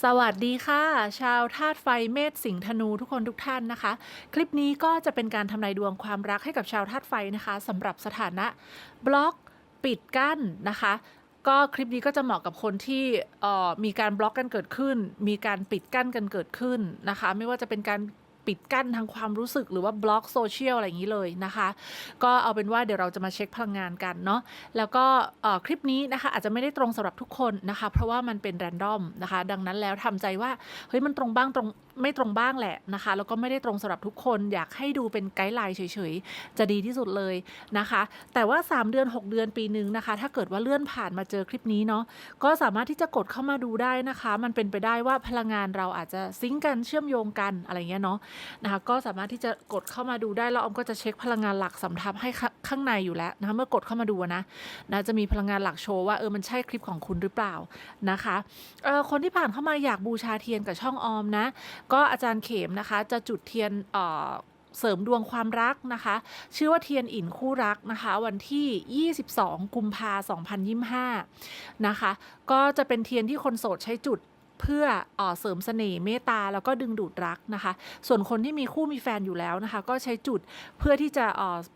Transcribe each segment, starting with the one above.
สวัสดีค่ะ ชาวธาตุไฟเมษสิงห์ธนูทุกคนทุกท่านนะคะ คลิปนี้ก็จะเป็นการทำนายดวงความรักให้กับชาวธาตุไฟนะคะสำหรับสถานะบล็อกปิดกั้นนะคะ ก็คลิปนี้ก็จะเหมาะกับคนที่ออมีการบล็อกกันเกิดขึ้น มีการปิดกั้นกันเกิดขึ้นนะคะ ไม่ว่าจะเป็นการ ปิดกั้นทางความรู้สึกหรือว่าบล็อกโซเชียลอะไรอย่างนี้เลยนะคะ ก็เอาเป็นว่าเดี๋ยวเราจะมาเช็คพลังงานกันเนาะแล้วก็คลิปนี้นะคะอาจจะไม่ได้ตรงสำหรับทุกคนนะคะ เพราะว่ามันเป็นแรนดอมนะคะ ดังนั้นแล้วทำใจว่าเฮ้ยมันตรงบ้างตรง ไม่ตรงบ้างแหละนะคะ แล้วก็ไม่ได้ตรงสำหรับทุกคนอยากให้ดูเป็นไกด์ไลน์เฉยๆ จะดีที่สุดเลยนะคะ แต่ว่า 3 เดือน 6 เดือนปีหนึ่งนะคะ ถ้าเกิดว่าเลื่อนผ่านมาเจอคลิปนี้เนาะก็สามารถที่จะกดเข้ามาดูได้นะคะ มันเป็นไปได้ว่าพลังงานเราอาจจะซิงกันเชื่อมโยงกันอะไรเงี้ยเนาะนะคะ ก็สามารถที่จะกดเข้ามาดูได้แล้วออมก็จะเช็คพลังงานหลักสำทับให้ข้างในอยู่แล้วนะคะเมื่อกดเข้ามาดูนะนะจะมีพลังงานหลักโชว์ว่าเออมันใช่คลิปของคุณหรือเปล่านะคะเออคนที่ผ่านเข้ามาอยากบูชาเทียนกับช่องออมนะก็อาจารย์เขมนะคะจะจุดเทียนเอ่อเสริมดวงความรักนะคะ ชื่อว่าเทียนอินคู่รักนะคะ วันที่ 22 กุมภา2025 นะคะ ก็จะเป็นเทียนที่คนโสดใช้จุด เพื่อเอเสริมเสน่ห์เมตตาแล้วก็ดึงดูดรักนะคะ ส่วนคนที่มีคู่มีแฟนอยู่แล้วนะคะ ก็ใช้จุดเพื่อที่จะ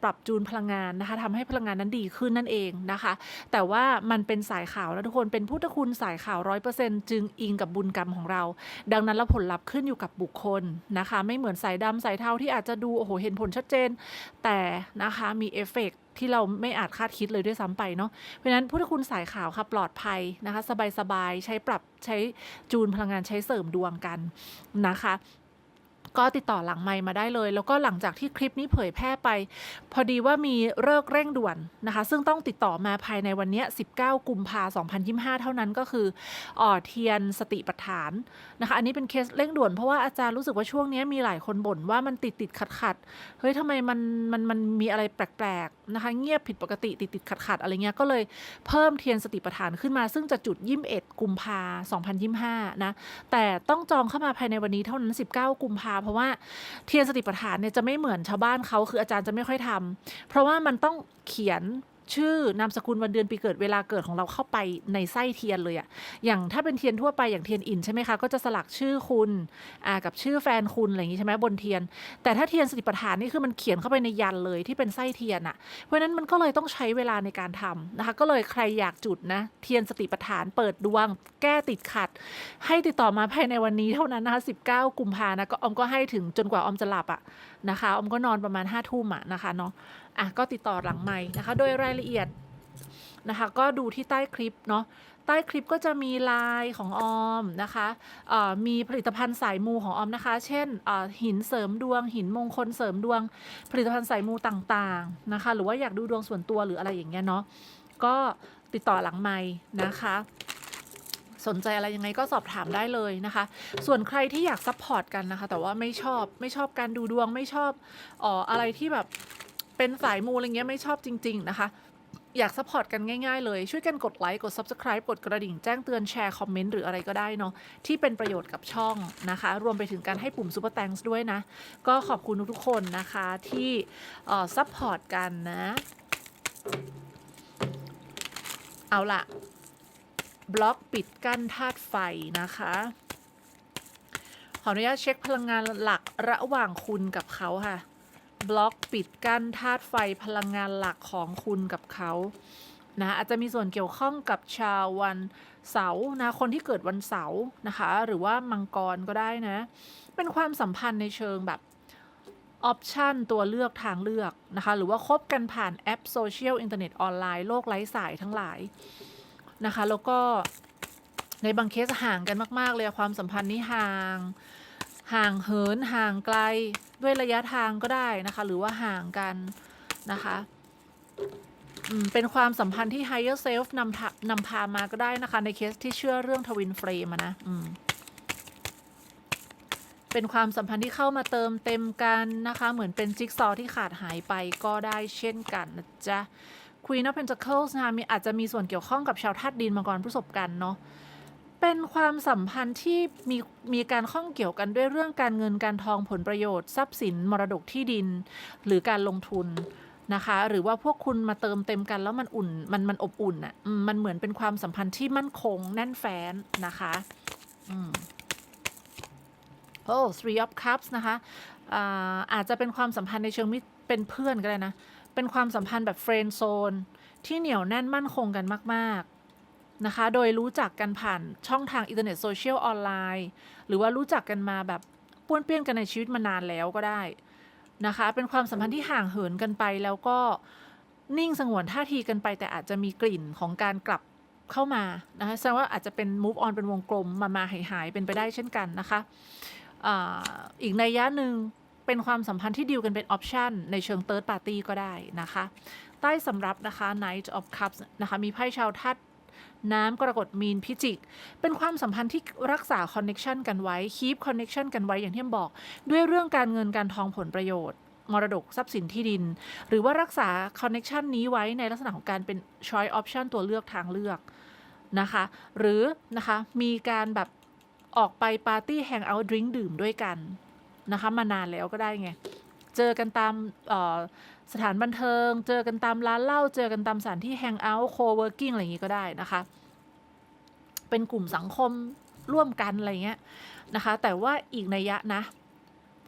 ปรับจูนพลังงานนะคะทำให้พลังงานนั้นดีขึ้นนั่นเองนะคะ แต่ว่ามันเป็นสายขาวนะทุกคนเป็นพุทธคุณสายขาวร้อยเปอร์เซ็นต์จึงอิงกับบุญกรรมของเรา ดังนั้นแล้วผลลัพธ์ขึ้นอยู่กับบุคคลนะคะ ไม่เหมือนสายดำสายเทาที่อาจจะดูโอ้โหเห็นผลชัดเจน แต่นะคะมีเอฟเฟกต์ ที่เราไม่อาจคาดคิดเลยด้วยซ้ำไปเนาะเพราะฉะนั้นพุทธคุณสายขาวค่ะปลอดภัยนะคะ สบายๆใช้ปรับใช้จูนพลังงานใช้เสริมดวงกันนะคะ ก็ติดต่อหลังไมมาได้เลย แล้วก็หลังจากที่คลิปนี้เผยแพร่ไป พอดีว่ามีเลิกเร่งด่วนนะคะ ซึ่งต้องติดต่อมาภายในวันนี้ 19 กุมภา2025 เท่านั้นก็คืออ่อเทียนสติปัฏฐานนะคะ อันนี้เป็นเคสเร่งด่วนเพราะว่าอาจารย์รู้สึกว่าช่วงนี้มีหลายคนบ่นว่ามันติดติดขัดขัดเฮ้ยทำไมมันมันมันมีอะไรแปลกๆนะคะ เงียบผิดปกติติดติดขัดขัดอะไรเงี้ยก็เลยเพิ่มเทียนสติปัฏฐานขึ้นมา ซึ่งจะจุด21กุมภา2025นะแต่ต้องจองเข้ามาภายในวันนี้เท่านั้น 19 กุมภาเพราะว่าเทียนสติปัฏฐานเนี่ยจะไม่เหมือนชาวบ้านเขาคืออาจารย์จะไม่ค่อยทำเพราะว่ามันต้องเขียน ชื่อนามสกุลวันเดือนปีเกิดเวลาเกิดของเราเข้าไปในไส้เทียนเลยอะอย่างถ้าเป็นเทียนทั่วไปอย่างเทียนอินใช่ไหมคะ ก็จะสลักชื่อคุณอ่ากับชื่อแฟนคุณอะไรอย่างงี้ใช่ไหมบนเทียน แต่ถ้าเทียนสติปัฏฐานนี่คือมันเขียนเข้าไปในยันเลยที่เป็นไส้เทียนอะเพราะนั้นมันก็เลยต้องใช้เวลาในการทำนะคะ ก็เลยใครอยากจุดนะ เทียนสติปัฏฐานเปิดดวง แก้ติดขัด ให้ติดต่อมาภายในวันนี้เท่านั้นนะคะ19 กุมภานะก็อมก็ให้ถึงจนกว่าอมจะหลับอะนะคะอมก็นอนประมาณ5ทุ่มอะนะคะเนาะ อะก็ติดต่อหลังไม้นะคะ โดยรายละเอียดนะคะก็ดูที่ใต้คลิปเนาะใต้คลิปก็จะมีลน์ของออมนะคะมีผลิตภัณฑ์สายมูของออมนะคะ เช่นหินเสริมดวง หินมงคลเสริมดวง ผลิตภัณฑ์สายมูต่างๆนะคะ หรือว่าอยากดูดวงส่วนตัวหรืออะไรอย่างเงี้ยเนาะก็ติดต่อหลังไม้นะคะ สนใจอะไรยังไงก็สอบถามได้เลยนะคะ ส่วนใครที่อยากซัพพอร์ตกันนะคะ แต่ว่าไม่ชอบไม่ชอบการดูดวงไม่ชอบอ่ออะไรที่แบบ เป็นสายมูอะไรเงี้ยไม่ชอบจริง ๆ นะคะ อยากซัพพอร์ตกันง่าย ๆ เลย ช่วยกันกดไลค์กด Subscribe กดกระดิ่งแจ้งเตือนแชร์คอมเมนต์หรืออะไรก็ได้เนาะที่เป็นประโยชน์กับช่องนะคะ รวมไปถึงการให้ปุ่ม Super Thanks ด้วยนะ ก็ขอบคุณทุกๆคนนะคะที่อ่อซัพพอร์ตกันนะ เอาละบล็อกปิดกั้นธาตุไฟนะคะ ขออนุญาตเช็คพลังงานหลักระหว่างคุณกับเขาค่ะ บล็อกปิดกั้นธาตุไฟพลังงานหลักของคุณกับเขานะอาจจะมีส่วนเกี่ยวข้องกับชาววันเสาร์นะคนที่เกิดวันเสาร์นะคะ หรือว่ามังกรก็ได้นะ เป็นความสัมพันธ์ในเชิงแบบออปชันตัวเลือกทางเลือกนะคะ หรือว่าคบกันผ่านแอปโซเชียลอินเทอร์เน็ตออนไลน์โลกไร้สายทั้งหลายนะคะ แล้วก็ในบางเคสห่างกันมาก ๆ เลยความสัมพันธ์นี้ห่าง ห่างเหินห่างไกลด้วยระยะทางก็ได้นะคะ หรือว่าห่างกันนะคะเป็นความสัมพันธ์ที่ higher self นำพานำพามาก็ได้นะคะ ในเคสที่เชื่อเรื่องทวินเฟรมนะอืมเป็นความสัมพันธ์ที่เข้ามาเติมเต็มกันนะคะ เหมือนเป็นจิ๊กซอว์ที่ขาดหายไปก็ได้เช่นกันนะจ๊ะ Queen of Pentacles นะคะมีอาจจะมีส่วนเกี่ยวข้องกับชาวธาตุดินมังกรผู้ศพกันเนาะ เป็นความสัมพันธ์ที่มีมีการข้องเกี่ยวกันด้วยเรื่องการเงินการทองผลประโยชน์ทรัพย์สินมรดกที่ดิน หรือการลงทุนนะคะ หรือว่าพวกคุณมาเติมเต็มกันแล้วมันอุ่นมันมันอบอุ่นอะ่ะมันเหมือนเป็นความสัมพันธ์ที่มั่นคงแน่นแฟ้นนะคะโอ้ three of cups นะคะอาอาจจะเป็นความสัมพันธ์ในเชิงมิตรเป็นเพื่อนก็ได้นะ เป็นความสัมพันธ์แบบ friend zone ที่เหนียวแน่นมั่นคงกันมาก ๆ นะคะ โดยรู้จักกันผ่านช่องทางอินเทอร์เน็ตโซเชียลออนไลน์หรือว่ารู้จักกันมาแบบป้วนเปี้ยนกันในชีวิตมานานแล้วก็ได้นะคะ เป็นความสัมพันธ์ที่ห่างเหินกันไปแล้วก็นิ่งสงวนท่าทีกันไป แต่อาจจะมีกลิ่นของการกลับเข้ามานะคะแสดงว่าอาจจะเป็น move on เป็นวงกลมมามาหายหายเป็นไปได้เช่นกันนะคะอีกในยะหนึ่งเป็นความสัมพันธ์ที่ดีลกันเป็นออปชันในเชิง third party ก็ได้นะคะ ใต้สำรับนะคะ Knight of Cups นะคะ มีไพ่ชาวธาตุ น้ำกรกฎมีนพิจิก เป็นความสัมพันธ์ที่รักษาคอนเน็ชันกันไว้ keep connection กันไว้อย่างที่บอก ด้วยเรื่องการเงินการทองผลประโยชน์มรดกทรัพย์สินที่ดิน หรือว่ารักษาคอนเน็ชันนี้ไว้ในลักษณะของการเป็น choice option ตัวเลือกทางเลือกนะคะ หรือนะคะมีการแบบออกไปปาร์ตี้แฮงเอาท์ดริงดื่มด้วยกันนะคะมานานแล้วก็ได้ไง เจอกันตามอ สถานบันเทิง เจอกันตามร้านเหล้าเจอกันตามสถานที่แฮงเอาท์โคเวิร์กิ้งอะไรอย่างงี้ก็ได้นะคะ เป็นกลุ่มสังคมร่วมกันอะไรเงี้ยนะคะ แต่ว่าอีกนัยยะนะ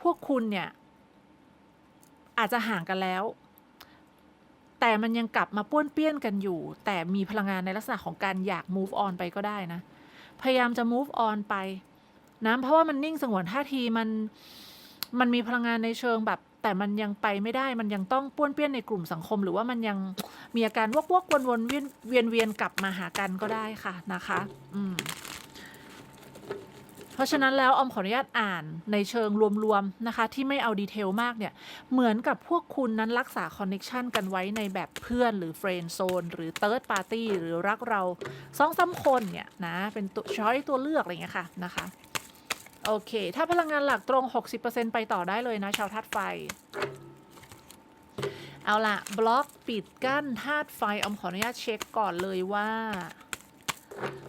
พวกคุณเนี่ย อาจจะห่างกันแล้ว แต่มันยังกลับมาป้วนเปี้ยนกันอยู่ แต่มีพลังงานในลักษณะของการอยาก move on ไปก็ได้นะ พยายามจะ move on ไปนะเพราะว่ามันนิ่งสงวนท่าทีมันมันมีพลังงานในเชิงแบบ แต่มันยังไปไม่ได้มันยังต้องป้วนเปี้ยนในกลุ่มสังคม หรือว่ามันยังมีอาการวกวกวนวนเวียนเวียนเวียนกลับมาหากันก็ได้ค่ะนะคะ อืมเพราะฉะนั้นแล้วออมขออนุญาตอ่านในเชิงรวมๆนะคะ ที่ไม่เอาดีเทลมากเนี่ย เหมือนกับพวกคุณนั้นรักษาคอนเน็ชันกันไว้ในแบบเพื่อนหรือเฟรนด์โซนหรือเติร์ดปาร์ตี้หรือรักเราสองสามคนเนี่ยนะ เป็นตัวช้อยตัวเลือกอะไรเงี้ยค่ะนะคะ โอเค ถ้าพลังงานหลักตรง 60%ไปต่อได้เลยนะ ชาวธาตุไฟ เอาละบล็อกปิดกั้นธาตุไฟออมขออนุญาตเช็คก่อนเลยว่า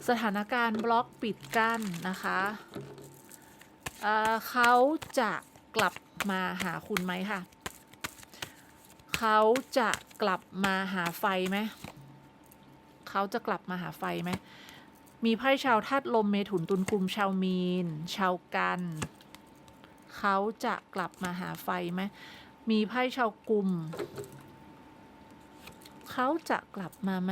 สถานการณ์บล็อกปิดกั้นนะคะเเขาจะกลับมาหาคุณไหมค่ะ เขาจะกลับมาหาไฟไหม เขาจะกลับมาหาไฟไหม มีไพ่ชาวธาตุลมเมถุนตุลกลุ่มชาวมีน ชาวกัน เขาจะกลับมาหาไฟไหมมีไพ่ชาวกลุ่มเขาจะกลับมาไหม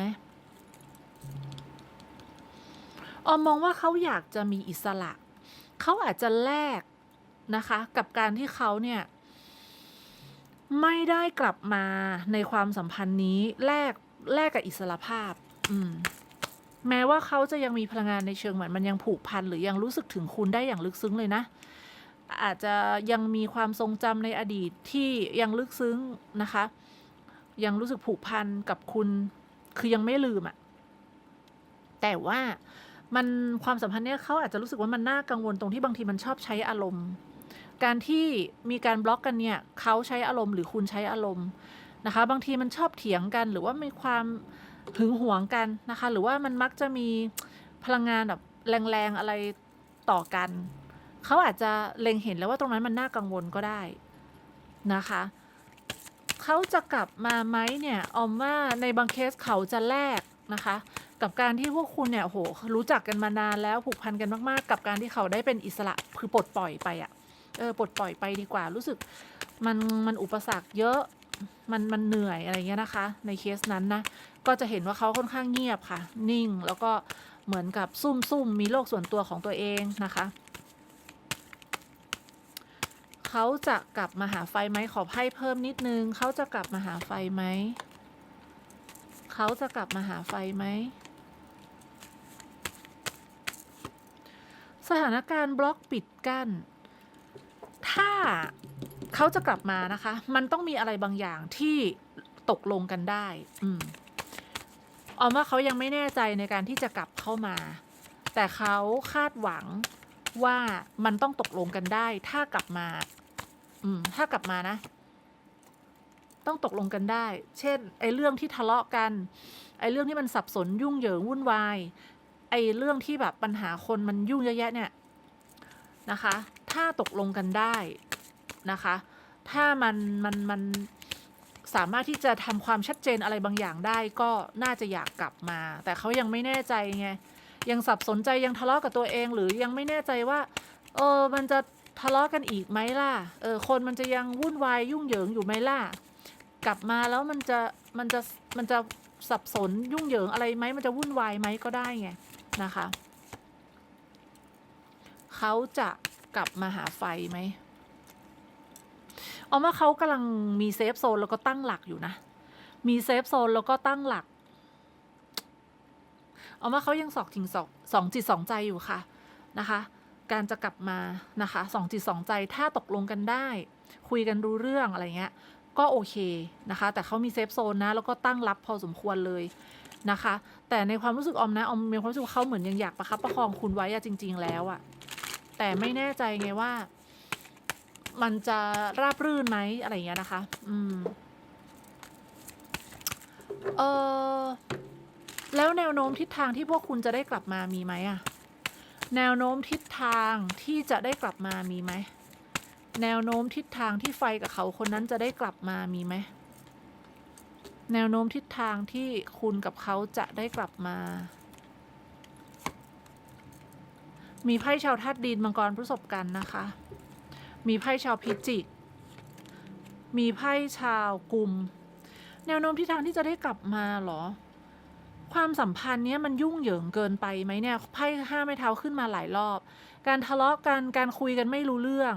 ออมมองว่าเขาอยากจะมีอิสระ เขาอาจจะแลกนะคะ กับการที่เขาเนี่ยไม่ได้กลับมาในความสัมพันธ์นี้แลกแลกกับอิสระภาพ อืม แม้ว่าเขาจะยังมีพลังงานในเชิงเหมือนมันยังผูกพันหรือยังรู้สึกถึงคุณได้อย่างลึกซึ้งเลยนะ อาจจะยังมีความทรงจำในอดีตที่ยังลึกซึ้งนะคะ ยังรู้สึกผูกพันกับคุณคือยังไม่ลืมอะแต่ว่ามันความสัมพันธ์เนี้ยเขาอาจจะรู้สึกว่ามันน่ากังวลตรงที่บางทีมันชอบใช้อารมณ์ การที่มีการบล็อกกันเนี่ยเขาใช้อารมณ์หรือคุณใช้อารมณ์นะคะ บางทีมันชอบเถียงกันหรือว่ามีความ หึงหวงกันนะคะ หรือว่ามันมักจะมีพลังงานแบบแรงๆอะไรต่อกัน เขาอาจจะเล็งเห็นแล้วว่าตรงนั้นมันน่ากังวลก็ได้นะคะ เขาจะกลับมาไหมเนี่ยออมว่าในบางเคสเขาจะแลกนะคะ กับการที่พวกคุณเนี่ยโหรู้จักกันมานานแล้วผูกพันกันมากๆ กับการที่เขาได้เป็นอิสระคือปลดปล่อยไปอะเออปลดปล่อยไปดีกว่า รู้สึกมันมันอุปสรรคเยอะมันมันเหนื่อยอะไรเงี้ยนะคะ ในเคสนั้นนะ ก็จะเห็นว่าเขาค่อนข้างเงียบค่ะ นิ่งแล้วก็เหมือนกับซุ่มซุ่มมีโลกส่วนตัวของตัวเองนะคะ เขาจะกลับมาหาไฟไหมขอไพ่เพิ่มนิดนึง เขาจะกลับมาหาไฟไหม เขาจะกลับมาหาไฟไหม สถานการณ์บล็อกปิดกั้น ถ้าเขาจะกลับมานะคะ มันต้องมีอะไรบางอย่างที่ตกลงกันได้ อืม ออมว่าเขายังไม่แน่ใจในการที่จะกลับเข้ามา แต่เขาคาดหวังว่ามันต้องตกลงกันได้ ถ้ากลับมา อืม ถ้ากลับมานะ ต้องตกลงกันได้ เช่น ไอ้เรื่องที่ทะเลาะกัน ไอ้เรื่องที่มันสับสนยุ่งเหยิงวุ่นวาย ไอ้เรื่องที่แบบปัญหาคนมันยุ่งเยอะแยะเนี่ยนะคะ ถ้าตกลงกันได้นะคะ ถ้ามันมันมัน สามารถที่จะทำความชัดเจนอะไรบางอย่างได้ก็น่าจะอยากกลับมา แต่เขายังไม่แน่ใจไงยังสับสนใจยังทะเลาะกับตัวเอง หรือยังไม่แน่ใจว่าเออมันจะทะเลาะกันอีกไหมล่ะเออคนมันจะยังวุ่นวายยุ่งเหยิงอยู่ไหมล่ะกลับมาแล้วมันจะมันจะมันจะสับสนยุ่งเหยิงอะไรไหมมันจะวุ่นวายไหมก็ได้ไงนะคะเขาจะกลับมาหาไฟไหม เอามาเขากำลังมีเซฟโซนแล้วก็ตั้งหลักอยู่นะ มีเซฟโซนแล้วก็ตั้งหลัก เอามาเขายังสอกถิงสองสองจิตสองใจอยู่ค่ะนะคะ การจะกลับมานะคะสองจิตสองใจถ้าตกลงกันได้ คุยกันรู้เรื่องอะไรเงี้ยก็โอเคนะคะ แต่เขามีเซฟโซนนะแล้วก็ตั้งรับพอสมควรเลยนะคะ แต่ในความรู้สึกออมนะออมมีความรู้สึกเขาเหมือนยังอยากประคับประคองคุณไว้อะจริง ๆ แล้วอะแต่ไม่แน่ใจไงว่า มันจะราบรื่นไหมอะไรอย่างเงี้ยนะคะ อืม เออแล้วแนวโน้มทิศทางที่พวกคุณจะได้กลับมามีไหมอะแนวโน้มทิศทางที่จะได้กลับมามีไหม แนวโน้มทิศทางที่ไฟกับเขาคนนั้นจะได้กลับมามีไหม แนวโน้มทิศทางที่คุณกับเขาจะได้กลับมา มีไพ่ชาวธาตุดินมังกรพฤษภกันนะคะ มีไพ่ชาวพิจิก มีไพ่ชาวกุม แนวโน้มทิศทางที่จะได้กลับมาเหรอ ความสัมพันธ์เนี้ยมันยุ่งเหยิงเกินไปไหมเนี่ยไพ่ห้าไม้เท้าขึ้นมาหลายรอบ การทะเลาะกันการคุยกันไม่รู้เรื่อง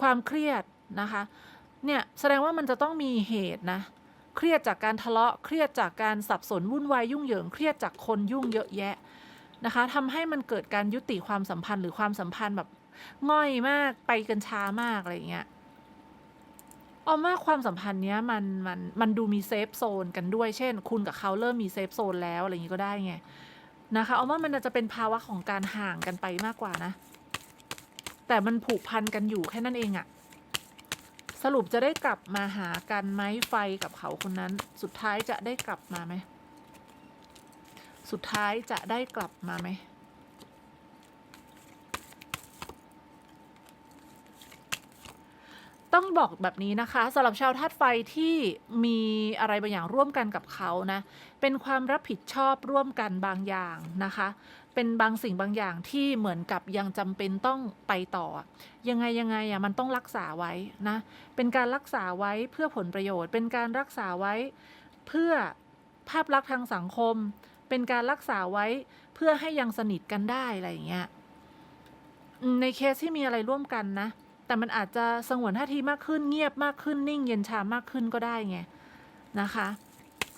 ความเครียดนะคะ เนี่ยแสดงว่ามันจะต้องมีเหตุนะเครียดจากการทะเลาะ เครียดจากการสับสนวุ่นวายยุ่งเหยิง เครียดจากคนยุ่งเยอะแยะนะคะทำให้มันเกิดการยุติความสัมพันธ์หรือความสัมพันธ์แบบ ง่อยมากไปกันช้ามากอะไรเงี้ยเอาว่าความสัมพันธ์เนี้ยมันมันมันดูมีเซฟโซนกันด้วย เช่น คุณกับเขาเริ่มมีเซฟโซนแล้วอะไรอย่างงี้ก็ได้ไงนะคะเอาว่ามันอาจจะเป็นภาวะของการห่างกันไปมากกว่านะ แต่มันผูกพันกันอยู่แค่นั้นเองอะสรุปจะได้กลับมาหากันไหมไฟกับเขาคนนั้น สุดท้ายจะได้กลับมาไหม สุดท้ายจะได้กลับมาไหม ต้องบอกแบบนี้นะคะสำหรับชาวธาตุไฟที่มีอะไรบางอย่างร่วมกันกับเขานะเป็นความรับผิดชอบร่วมกันบางอย่างนะคะ เป็นบางสิ่งบางอย่างที่เหมือนกับยังจำเป็นต้องไปต่อ ยังไงยังไงอะมันต้องรักษาไว้นะเป็นการรักษาไว้เพื่อผลประโยชน์ เป็นการรักษาไว้เพื่อภาพลักษณ์ทางสังคม เป็นการรักษาไว้เพื่อให้ยังสนิทกันได้อะไรอย่างเงี้ยในเคสที่มีอะไรร่วมกันนะ แต่มันอาจจะสงวนท่าทีมากขึ้นเงียบมากขึ้นนิ่งเย็นชามากขึ้นก็ได้ไงนะคะ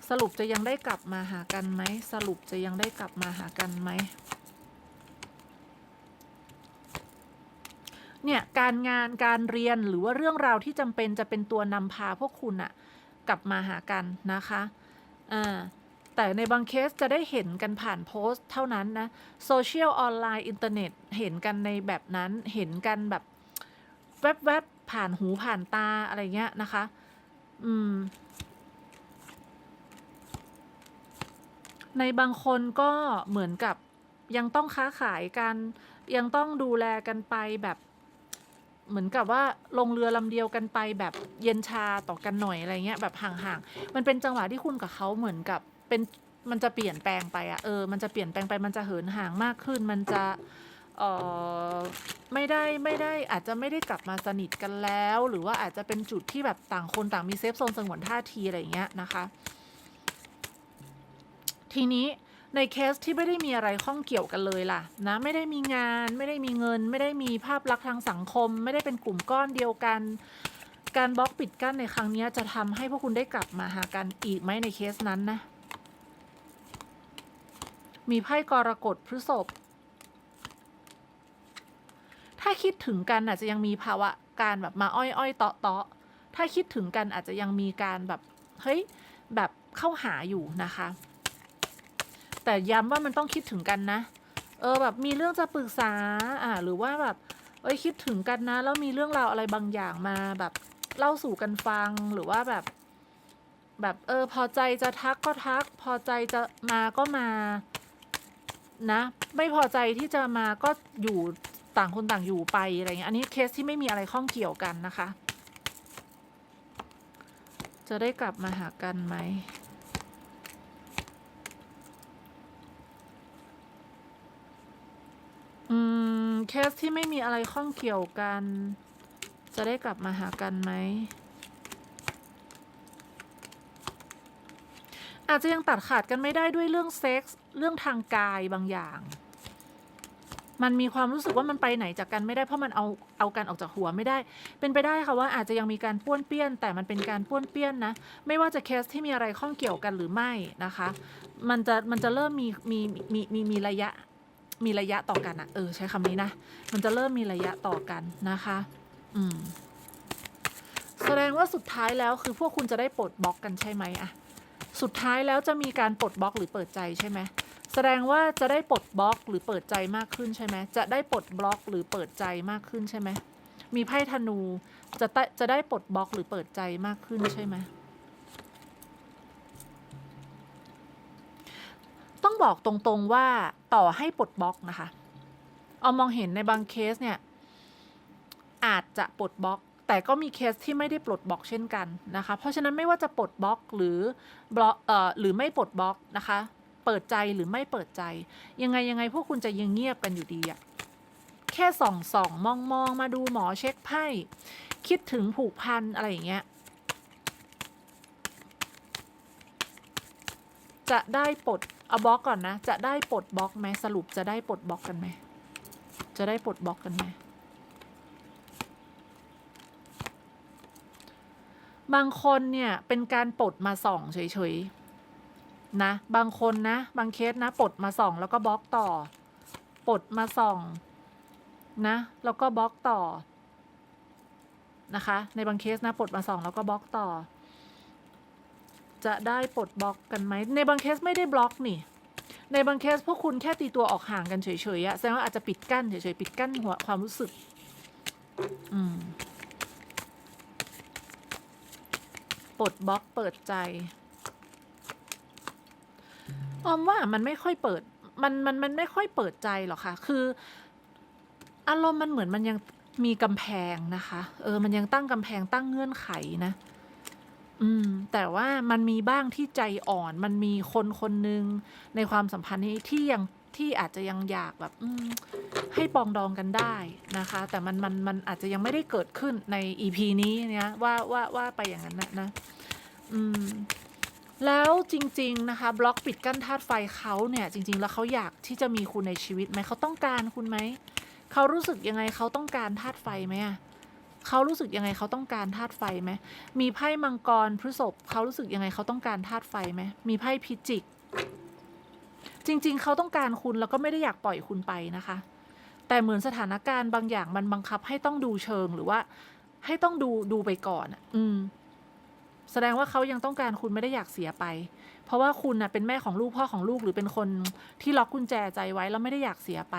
สรุปจะยังได้กลับมาหากันไหมสรุปจะยังได้กลับมาหากันไหมเนี่ยการงานการเรียนหรือว่าเรื่องราวที่จำเป็นจะเป็นตัวนำพาพวกคุณอะกลับมาหากันนะคะอ่าแต่ในบางเคสจะได้เห็นกันผ่านโพสต์เท่านั้นนะโซเชียลออนไลน์อินเทอร์เน็ตเห็นกันในแบบนั้นเห็นกันแบบ แวบๆผ่านหูผ่านตาอะไรเงี้ยนะคะ อืม ในบางคนก็เหมือนกับยังต้องค้าขายกัน ยังต้องดูแลกันไปแบบ เหมือนกับว่าลงเรือลำเดียวกันไปแบบเย็นชาต่อกันหน่อยอะไรเงี้ยแบบห่างๆ มันเป็นจังหวะที่คุณกับเขาเหมือนกับเป็นมันจะเปลี่ยนแปลงไปอะเออ มันจะเปลี่ยนแปลงไป มันจะเหินห่างมากขึ้น มันจะ เออไม่ได้ไม่ได้อาจจะไม่ได้กลับมาสนิทกันแล้ว หรือว่าอาจจะเป็นจุดที่แบบต่างคนต่างมีเซฟโซนสงวนท่าทีอะไรอย่างเงี้ยนะคะ ทีนี้ในเคสที่ไม่ได้มีอะไรข้องเกี่ยวกันเลยล่ะนะไม่ได้มีงานไม่ได้มีเงิน ไม่ได้มีภาพลักษณ์ทางสังคม ไม่ได้เป็นกลุ่มก้อนเดียวกัน การบล็อกปิดกั้นในครั้งนี้จะทำให้พวกคุณได้กลับมาหากันอีกไหมในเคสนั้นนะมีไพ่กรกฎพฤษภ ถ้าคิดถึงกันอาจจะยังมีภาวะการแบบมาอ้อยอ้อยเตาะเตาะถ้าคิดถึงกันอาจจะยังมีการแบบเฮ้ยแบบเข้าหาอยู่นะคะ แต่ย้ำว่ามันต้องคิดถึงกันนะ เออแบบมีเรื่องจะปรึกษาอ่าหรือว่าแบบเอ้ยคิดถึงกันนะ แล้วมีเรื่องราวอะไรบางอย่างมาแบบเล่าสู่กันฟังหรือว่าแบบ แบบเออพอใจจะทักก็ทัก พอใจจะมาก็มานะ ไม่พอใจที่จะมาก็อยู่ ต่างคนต่างอยู่ไปอะไรเงี้ยอันนี้เคสที่ไม่มีอะไรข้องเกี่ยวกันนะคะ จะได้กลับมาหากันไหมอเคสที่ไม่มีอะไรข้องเกี่ยวกัน จะได้กลับมาหากันไหมอาจจะยังตัดขาดกันไม่ได้ด้วยเรื่องเซ็กส์เรื่องทางกายบางอย่าง มันมีความรู้สึกว่ามันไปไหนจากกันไม่ได้เพราะมันเอาเอากันออกจากหัวไม่ได้ เป็นไปได้ค่ะว่าอาจจะยังมีการป้วนเปี้ยน แต่มันเป็นการป้วนเปี้ยนนะไม่ว่าจะเคสที่มีอะไรข้องเกี่ยวกันหรือไม่นะคะ มันจะมันจะเริ่มมีมีมีมีมีระยะมีระยะต่อกันอะเออใช้คำนี้นะ มันจะเริ่มมีระยะต่อกันนะคะ อืม แสดงว่าสุดท้ายแล้วคือพวกคุณจะได้ปลดบล็อกกันใช่ไหมอะสุดท้ายแล้วจะมีการปลดบล็อกหรือเปิดใจใช่ไหม แสดงว่าจะได้ปลดบล็อกหรือเปิดใจมากขึ้นใช่ไหมจะได้ปลดบล็อกหรือเปิดใจมากขึ้นใช่ไหมมีไพ่ธนูจะได้จะได้ปลดบล็อกหรือเปิดใจมากขึ้นใช่ไหมต้องบอกตรงๆว่าต่อให้ปลดบล็อกนะคะ เอามองเห็นในบางเคสเนี่ย อาจจะปลดบล็อก แต่ก็มีเคสที่ไม่ได้ปลดบล็อกเช่นกันนะคะ เพราะฉะนั้นไม่ว่าจะปลดบล็อกหรือบล็อกเอ่อหรือไม่ปลดบล็อกนะคะ เปิดใจหรือไม่เปิดใจ ยังไงยังไงพวกคุณจะยังเงียบกันอยู่ดีอะแค่ส่องส่องมองมองมาดูหมอเช็คไพ่คิดถึงผูกพันอะไรอย่างเงี้ยจะได้ปลดเอาบล็อกก่อนนะ จะได้ปลดบล็อกไหมสรุปจะได้ปลดบล็อกกันไหมจะได้ปลดบล็อกกันไหมบางคนเนี่ยเป็นการปลดมาส่องเฉยๆ นะ บางคนนะ บางเคสนะปลดมาส่อง แล้วก็บล็อกต่อปลดมาส่อง นะ แล้วก็บล็อกต่อนะคะ ในบางเคสนะปลดมาส่อง แล้วก็บล็อกต่อ จะได้ปลดบล็อกกันไหมในบางเคสไม่ได้บล็อกนี่ ในบางเคสพวกคุณแค่ตีตัวออกห่างกันเฉยๆอะแสดงว่าอาจจะปิดกั้นเฉยๆปิดกั้นหัวความรู้สึก อืมปลดบล็อกเปิดใจ ออมว่ามันไม่ค่อยเปิด มันมันมันไม่ค่อยเปิดใจหรอกค่ะ คืออารมณ์มันเหมือนมันยังมีกำแพงนะคะ เออ มันยังตั้งกำแพงตั้งเงื่อนไขนะ อืม แต่ว่ามันมีบ้างที่ใจอ่อน มันมีคนคนหนึ่งในความสัมพันธ์นี้ที่ยังที่อาจจะยังอยากแบบให้ปองดองกันได้นะคะ แต่มันมันมันอาจจะยังไม่ได้เกิดขึ้นใน EP นี้เนี่ยว่าว่าว่าไปอย่างนั้นนะนะ อืม แล้วจริง ๆ นะคะ บล็อกปิดกั้นธาตุไฟเขาเนี่ย จริง ๆ แล้วเขาอยากที่จะมีคุณในชีวิตไหมเขาต้องการคุณไหมเขารู้สึกยังไงเขาต้องการธาตุไฟไหมอะเขารู้สึกยังไงเขาต้องการธาตุไฟไหมมีไพ่มังกรพฤษภเขารู้สึกยังไงเขาต้องการธาตุไฟไหมมีไพ่พิจิก จริง ๆ เขาต้องการคุณแล้วก็ไม่ได้อยากปล่อยคุณไปนะคะ แต่เหมือนสถานการณ์บางอย่างมันบังคับให้ต้องดูเชิงหรือว่า ให้ต้องดูดูไปก่อนอะอืม แสดงว่าเขายังต้องการคุณไม่ได้อยากเสียไป เพราะว่าคุณน่ะเป็นแม่ของลูกพ่อของลูกหรือเป็นคนที่ล็อกกุญแจใจไว้แล้วไม่ได้อยากเสียไป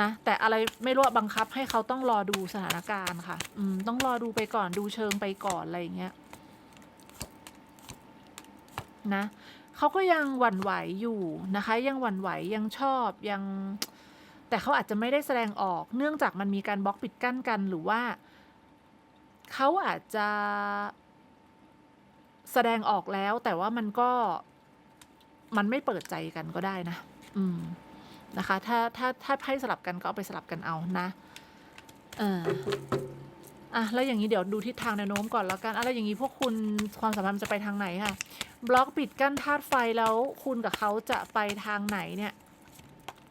นะแต่อะไรไม่รู้บังคับให้เขาต้องรอดูสถานการณ์ค่ะ อืมต้องรอดูไปก่อนดูเชิงไปก่อนอะไรอย่างเงี้ยนะเขาก็ยังหวั่นไหวอยู่นะคะ ยังหวั่นไหวยังชอบยัง แต่เขาอาจจะไม่ได้แสดงออกเนื่องจากมันมีการบล็อกปิดกั้นกันหรือว่าเขาอาจจะ แสดงออกแล้วแต่ว่ามันก็มันไม่เปิดใจกันก็ได้นะ อืมนะคะ ถ้าถ้าถ้าไพ่สลับกันก็เอาไปสลับกันเอานะ เอออะแล้วอย่างนี้เดี๋ยวดูทิศทางแนวโน้มก่อนแล้วกันอะไรอย่างนี้พวกคุณความสัมพันธ์จะไปทางไหนค่ะ บล็อกปิดกั้นธาตุไฟแล้วคุณกับเขาจะไปทางไหนเนี่ย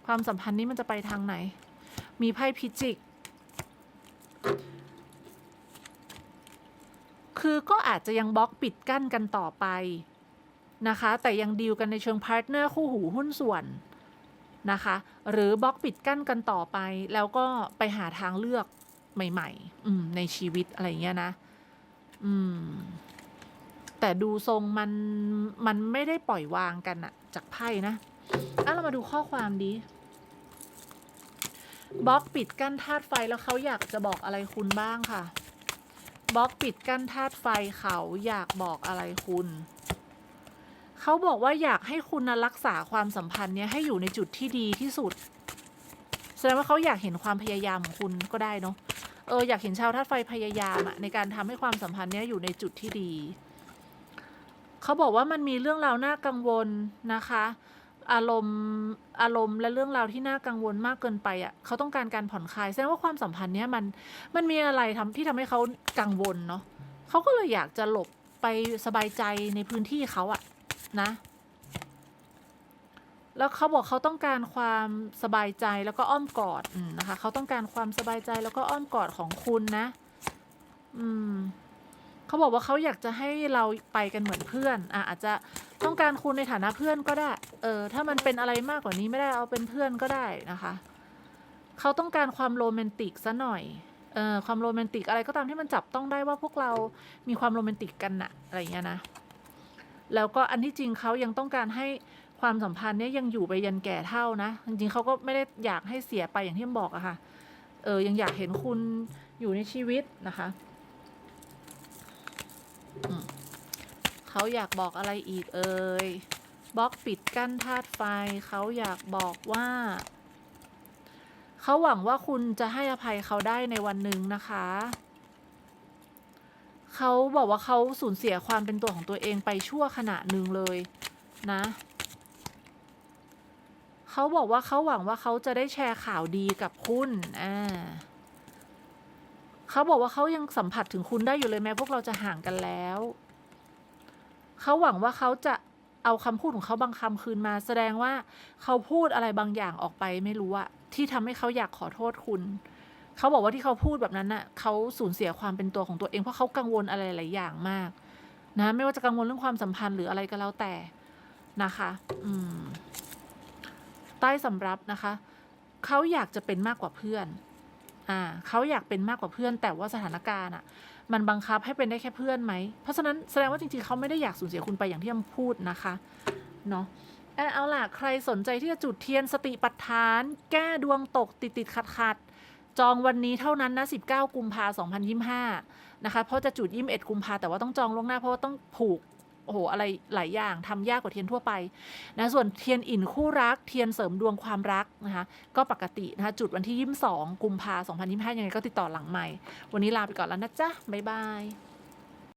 ความสัมพันธ์นี้มันจะไปทางไหน มีไพ่พิจิก คือก็อาจจะยังบล็อกปิดกั้นกันต่อไปนะคะ แต่ยังดีลกันในเชิงพาร์ทเนอร์คู่หูหุ้นส่วนนะคะ หรือบล็อกปิดกั้นกันต่อไป แล้วก็ไปหาทางเลือกใหม่ๆมในชีวิตอะไรอย่างเงี้ยนะ อืม แต่ดูทรงมันมันไม่ได้ปล่อยวางกันอะจากไพ่นะอะเรามาดูข้อความดีบล็อกปิดกั้นธาตุไฟแล้วเขาอยากจะบอกอะไรคุณบ้างค่ะ บล็อกปิดกั้นธาตุไฟเขาอยากบอกอะไรคุณ เขาบอกว่าอยากให้คุณนะรักษาความสัมพันธ์เนี้ยให้อยู่ในจุดที่ดีที่สุด แสดงว่าเขาอยากเห็นความพยายามของคุณก็ได้เนาะ เอออยากเห็นชาวธาตุไฟพยายามอะในการทำให้ความสัมพันธ์เนี้ยอยู่ในจุดที่ดี เขาบอกว่ามันมีเรื่องราวน่ากังวลนะคะ อารมณ์อารมณ์และเรื่องราวที่น่ากังวลมากเกินไปอะเขาต้องการการผ่อนคลายแสดงว่าความสัมพันธ์เนี้ยมันมันมีอะไรทำที่ทำให้เขากังวลเนาะเขาก็เลยอยากจะหลบไปสบายใจในพื้นที่เขาอะนะ แล้วเขาบอกเขาต้องการความสบายใจแล้วก็อ้อมกอดอนะคะเขาต้องการความสบายใจแล้วก็อ้อมกอดของคุณนะ อืมเขาบอกว่าเขาอยากจะให้เราไปกันเหมือนเพื่อนอะอาจจะ ต้องการคุณในฐานะเพื่อนก็ได้ เออ ถ้ามันเป็นอะไรมากกว่านี้ไม่ได้เอาเป็นเพื่อนก็ได้นะคะ เขาต้องการความโรแมนติกซะหน่อย เออความโรแมนติกอะไรก็ตามที่มันจับต้องได้ว่าพวกเรามีความโรแมนติกกันนะอะไรอย่างเงี้ยนะ แล้วก็อันที่จริงเขายังต้องการให้ความสัมพันธ์เนี้ยยังอยู่ไปยันแก่เท่านะ จริงๆเขาก็ไม่ได้อยากให้เสียไปอย่างที่บอกอะค่ะ เออ ยังอยากเห็นคุณอยู่ในชีวิตนะคะ อืม เขาอยากบอกอะไรอีกเอ่ยบล็อกปิดกั้นธาตุไฟ เขาอยากบอกว่า เขาหวังว่าคุณจะให้อภัยเขาได้ในวันหนึ่งนะคะ เขาบอกว่าเขาสูญเสียความเป็นตัวของตัวเองไปชั่วขณะหนึ่งเลยนะ เขาบอกว่าเขาหวังว่าเขาจะได้แชร์ข่าวดีกับคุณอ่าเขาบอกว่าเขายังสัมผัสถึงคุณได้อยู่เลยแม้พวกเราจะห่างกันแล้ว เขาหวังว่าเขาจะเอาคำพูดของเขาบางคำคืนมา แสดงว่าเขาพูดอะไรบางอย่างออกไปไม่รู้อะที่ทำให้เขาอยากขอโทษคุณ เขาบอกว่าที่เขาพูดแบบนั้นน่ะเขาสูญเสียความเป็นตัวของตัวเองเพราะเขากังวลอะไรหลายอย่างมากนะไม่ว่าจะกังวลเรื่องความสัมพันธ์หรืออะไรก็แล้วแต่นะคะ อืม ใต้สำรับนะคะ เขาอยากจะเป็นมากกว่าเพื่อน อ่า เขาอยากเป็นมากกว่าเพื่อน แต่ว่าสถานการณ์อะ มันบังคับให้เป็นได้แค่เพื่อนไหม เพราะฉะนั้นแสดงว่าจริงๆ เขาไม่ได้อยากสูญเสียคุณไปอย่างที่อำพูดนะคะเนาะเออเอาล่ะ ใครสนใจที่จะจุดเทียนสติปัฏฐาน แก้ดวงตกติดติดขัดขัดจองวันนี้เท่านั้นนะ 19 กุมภาพันธ์ 2025 นะคะ เพราะจะจุด 21 กุมภาแต่ว่าต้องจองล่วงหน้าเพราะว่าต้องผูก โอ้โหอะไรหลายอย่างทำยากกว่าเทียนทั่วไปนะส่วนเทียนอินคู่รัก เทียนเสริมดวงความรักนะคะก็ปกตินะคะจุดวันที่ยี่สองกุมภาสองพันยี่สิบห้ายังไงก็ติดต่อหลังใหม่ วันนี้ลาไปก่อนแล้วนะจ๊ะบ๊ายบาย